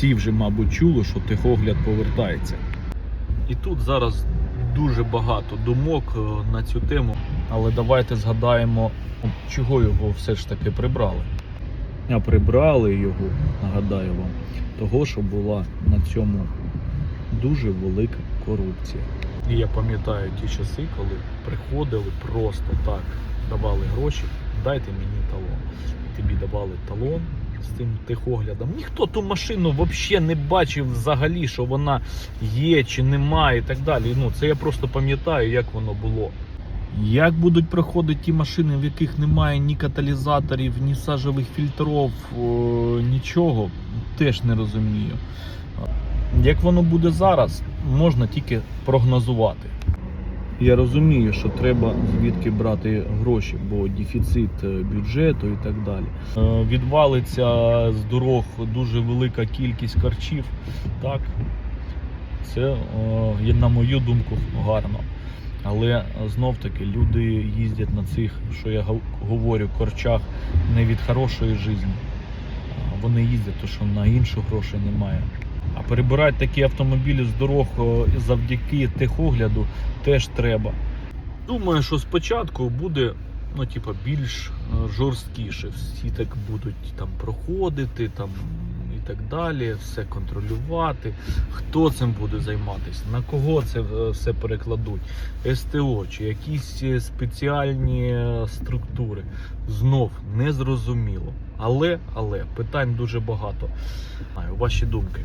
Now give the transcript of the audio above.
всі вже, мабуть, чули, що техогляд повертається. І тут зараз дуже багато думок е, на цю тему. Але давайте згадаємо, чого його все ж таки прибрали. А прибрали його, нагадаю вам, того, що була на цьому дуже велика корупція. І я пам'ятаю ті часи, коли приходили просто так, давали гроші, дайте мені талон. І тобі давали талон з цим техоглядом. Ніхто ту машину взагалі не бачив взагалі, що вона є чи немає і так далі. Ну, це я просто пам'ятаю, як воно було. Як будуть проходити ті машини, в яких немає ні каталізаторів, ні сажових фільтрів, нічого, теж не розумію. Як воно буде зараз, можна тільки прогнозувати. Я розумію, що треба звідки брати гроші, бо дефіцит е, бюджету і так далі. Е, Відвалиться з дорог дуже велика кількість харчів. Так, це, е, на мою думку, гарно. Але знов таки люди їздять на цих, що я гов- говорю, корчах не від хорошої житті. Вони їздять, тому що на іншу грошей немає. А перебирати такі автомобілі з дорог завдяки техогляду теж треба. Думаю, що спочатку буде ну, типу, більш е, жорсткіше. Всі так будуть там проходити там, і так далі, все контролювати. Хто цим буде займатися, на кого це е, все перекладуть? СТО чи якісь е, спеціальні е, структури. Знов незрозуміло. Але, але питань дуже багато. Маю ваші думки.